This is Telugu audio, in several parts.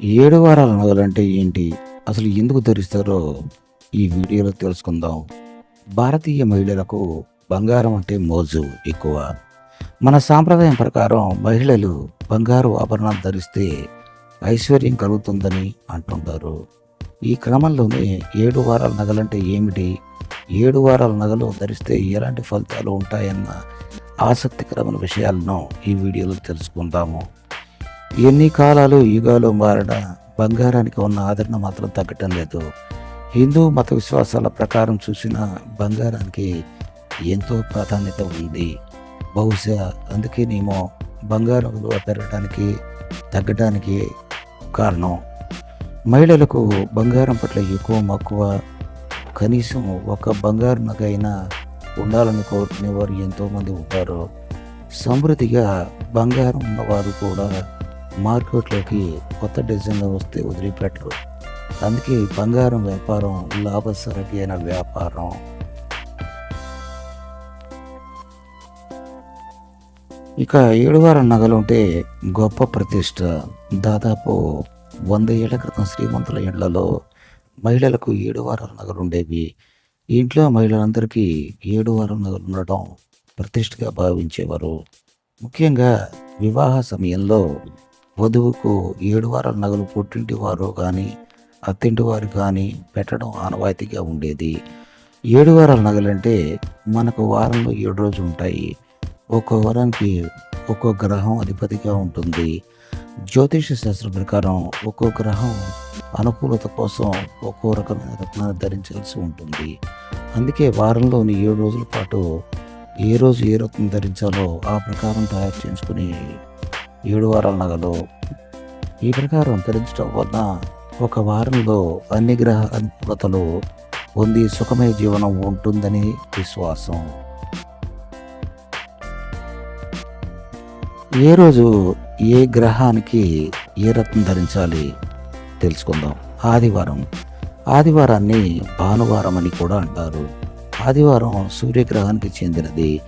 ఏడు వారాల నగలంటే ఏంటి? అసలు ఎందుకు ధరిస్తారో ఈ వీడియోలో తెలుసుకుందాం. భారతీయ మహిళలకు బంగారం అంటే మోజు ఎక్కువ. మన సాంప్రదాయం ప్రకారం మహిళలు బంగారు ఆభరణాలు ధరిస్తే ఐశ్వర్యం కలుగుతుందని అంటుంటారు. ఈ క్రమంలోనే ఏడు వారాల నగలంటే ఏమిటి? ఏడు వారాల నగలు ధరిస్తే ఎలాంటి ఫలితాలు ఉంటాయన్న ఆసక్తికరమైన విషయాలను ఈ వీడియోలో తెలుసుకుందాము. ఎన్ని కాలాలు యుగాలు మారిన బంగారానికి ఉన్న ఆదరణ మాత్రం తగ్గటం లేదు. హిందూ మత విశ్వాసాల ప్రకారం చూసిన బంగారానికి ఎంతో ప్రాధాన్యత ఉంది. బహుశా అందుకేనేమో బంగారం విలువ పెరగడానికి తగ్గడానికి కారణం. మహిళలకు బంగారం పట్ల ఎక్కువ మక్కువ కనీసం ఒక బంగారు నగైనా ఉండాలని కోరుకునే వారు ఎంతోమంది ఉంటారు. సమృద్ధిగా బంగారం ఉన్నవారు కూడా మార్కెట్లోకి కొత్త డిజైన్లు వస్తే వదిలిపెట్టరు. అందుకే బంగారం వ్యాపారం లాభసాటి వ్యాపారం. ఇక ఏడువారం నగలు ఉంటే గొప్ప ప్రతిష్ట. దాదాపు వంద ఏళ్ళ క్రితం శ్రీమంతుల ఇళ్ళలో మహిళలకు ఏడువార నగలు ఉండేవి ఇంట్లో మహిళలందరికీ ఏడువారం నగలు ఉండటం ప్రతిష్టగా భావించేవారు. ముఖ్యంగా వివాహ సమయంలో వధువుకు ఏడు వారాల నగలు పుట్టింటి వారు కానీ అత్తింటి వారు కానీ పెట్టడం ఆనవాయితీగా ఉండేది. ఏడు వారాల నగలంటే మనకు వారంలో ఏడు రోజులు ఉంటాయి. ఒక్కో వారానికి ఒక్కో గ్రహం అధిపతిగా ఉంటుంది. జ్యోతిష శాస్త్రం ప్రకారం ఒక్కో గ్రహం అనుకూలత కోసం ఒక్కో రకమైన రత్నాన్ని ధరించాల్సి ఉంటుంది. అందుకే వారంలోని ఏడు రోజుల పాటు ఏ రోజు ఏ రత్నం ధరించాలో ఆ ప్రకారం తయారు చేసుకుని ఏడు వారాల నగలు ఈ ప్రకారం ధరించడం వలన ఒక వారంలో అన్ని గ్రహ అనుకూలతలు పొంది సుఖమయ జీవనం ఉంటుందని విశ్వాసం. ఏ రోజు ఏ గ్రహానికి ఏ రత్నం ధరించాలి తెలుసుకుందాం. ఆదివారం. ఆదివారాన్ని భానువారం అని కూడా అంటారు. ఆదివారం సూర్యగ్రహానికి చెందినది.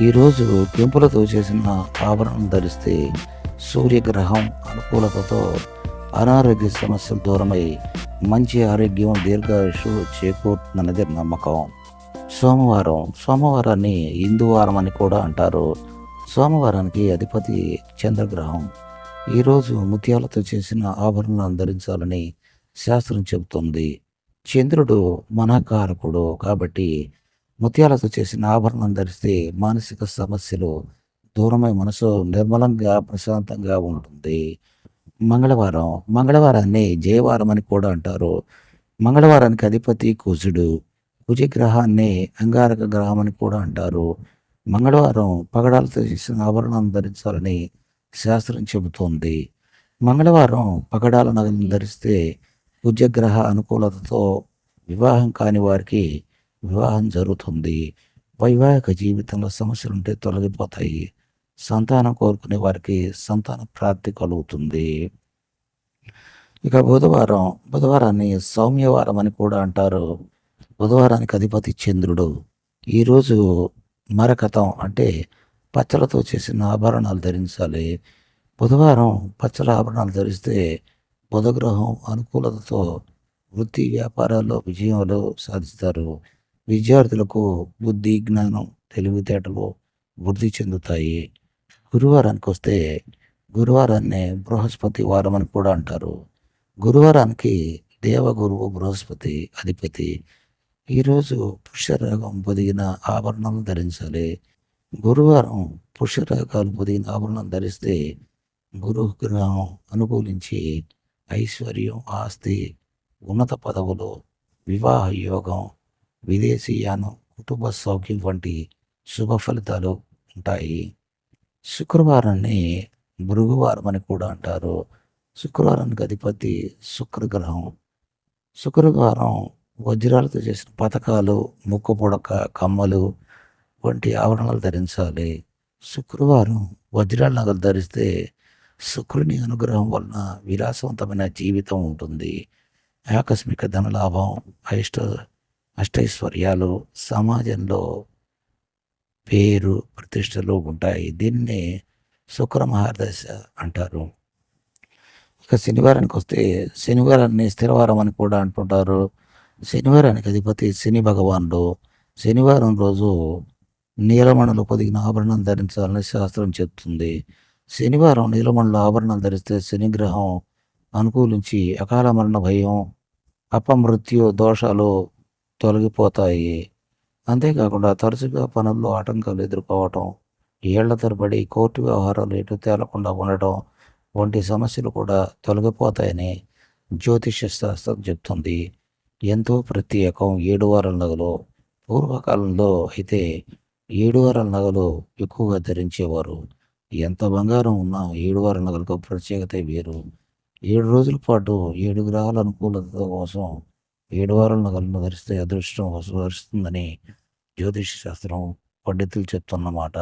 ఈరోజు కెంపులతో చేసిన ఆభరణం ధరిస్తే సూర్యగ్రహం అనుకూలతతో అనారోగ్య సమస్యలు దూరమై మంచి ఆరోగ్యం దీర్ఘాయుషు చేకూరుతుందన్నది నమ్మకం. సోమవారం సోమవారాన్ని హిందువారం అని కూడా అంటారు. సోమవారానికి అధిపతి చంద్రగ్రహం. ఈరోజు ముత్యాలతో చేసిన ఆభరణాలను ధరించాలని శాస్త్రం చెబుతుంది. చంద్రుడు మనకారకుడు కాబట్టి ముత్యాలతో చేసిన ఆభరణం ధరిస్తే మానసిక సమస్యలు దూరమై మనసు నిర్మలంగా ప్రశాంతంగా ఉంటుంది. మంగళవారం. మంగళవారాన్ని జయవారం అని కూడా అంటారు. మంగళవారానికి అధిపతి కుజుడు. కుజగ్రహాన్ని అంగారక గ్రహం అని కూడా అంటారు. మంగళవారం పగడాలతో చేసిన ఆభరణాలను ధరించాలని శాస్త్రం చెబుతోంది. మంగళవారం పగడాల నగలను ధరిస్తే కుజగ్రహ అనుకూలతతో వివాహం కాని వారికి వివాహం జరుగుతుంది. వైవాహిక జీవితంలో సమస్యలుంటే తొలగిపోతాయి. సంతానం కోరుకునే వారికి సంతాన ప్రాప్తి కలుగుతుంది. ఇక బుధవారం బుధవారాన్ని సౌమ్యవారం అని కూడా అంటారు. బుధవారానికి అధిపతి చంద్రుడు. ఈరోజు మరకతం అంటే పచ్చలతో చేసిన ఆభరణాలు ధరించాలి. బుధవారం పచ్చల ఆభరణాలు ధరిస్తే బుధగ్రహం అనుకూలతతో వృత్తి వ్యాపారాల్లో విజయాలు సాధిస్తారు. విద్యార్థులకు బుద్ధి జ్ఞానం తెలివితేటలు వృద్ధి చెందుతాయి. గురువారానికి వస్తే గురువారాన్ని బృహస్పతి వారం అని కూడా అంటారు. గురువారానికి దేవగురువు బృహస్పతి అధిపతి ఈరోజు పుష్యరాగం పొదిగిన ఆభరణాలు ధరించాలి. గురువారం పుష్యరాగాలు పొదిగిన ఆభరణం ధరిస్తే గురుగ్రహం అనుకూలించి ఐశ్వర్యం ఆస్తి ఉన్నత పదవులు వివాహ యోగం విదేశీయానం కుటుంబ సౌఖ్యం వంటి శుభ ఫలితాలు ఉంటాయి. శుక్రవారాన్ని భృగువారం అని కూడా అంటారు. శుక్రవారానికి అధిపతి శుక్రగ్రహం. శుక్రవారం వజ్రాలతో చేసిన పథకాలు ముక్కు పుడక కమ్మలు వంటి ఆభరణాలు ధరించాలి. శుక్రవారం వజ్రాల నగలు ధరిస్తే శుక్రుని అనుగ్రహం వలన విలాసవంతమైన జీవితం ఉంటుంది. ఆకస్మిక ధనలాభం అయిష్ట అష్టైశ్వర్యాలు సమాజంలో పేరు ప్రతిష్టలు ఉంటాయి. దీన్ని శుక్ర మహాదశ అంటారు. ఇక శనివారానికి వస్తే శనివారాన్ని స్థిరవారం అని కూడా అంటుంటారు. శనివారానికి అధిపతి శని భగవానుడు. శనివారం రోజు నీలమణులు పొదిగిన ఆభరణం ధరించాలని శాస్త్రం చెప్తుంది. శనివారం నీలమణుల ఆభరణం ధరిస్తే శనిగ్రహం అనుకూలించి అకాల మరణ భయం అపమృత్యు దోషాలు తొలగిపోతాయి. అంతేకాకుండా తరచుగా పనుల్లో ఆటంకాలు ఎదుర్కోవటం ఏళ్ళ తరబడి కోర్టు వ్యవహారాలు ఎటు తేలకుండా ఉండటం వంటి సమస్యలు కూడా తొలగిపోతాయని జ్యోతిష శాస్త్రం చెప్తుంది. ఎంతో ప్రత్యేకం ఏడు వారాల నగలు. పూర్వకాలంలో అయితే ఏడు వారాల నగలు ఎక్కువగా ధరించేవారు. ఎంత బంగారం ఉన్నా ఏడు వారాల నగలకు ప్రత్యేకత వేరు. ఏడు రోజుల పాటు ఏడు గ్రహాల అనుకూలత కోసం ఏడు వారాల నగలను ధరిస్తే అదృష్టం వస్తుందని జ్యోతిష శాస్త్రం పండితులు చెప్తున్నమాట.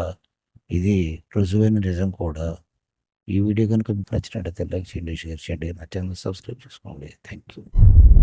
ఇది రుజువైన నిజం కూడా. ఈ వీడియో కనుక మీకు నచ్చినట్టయితే లైక్ చేయండి షేర్ చేయండి నా ఛానల్ సబ్స్క్రైబ్ చేసుకోండి. Thank you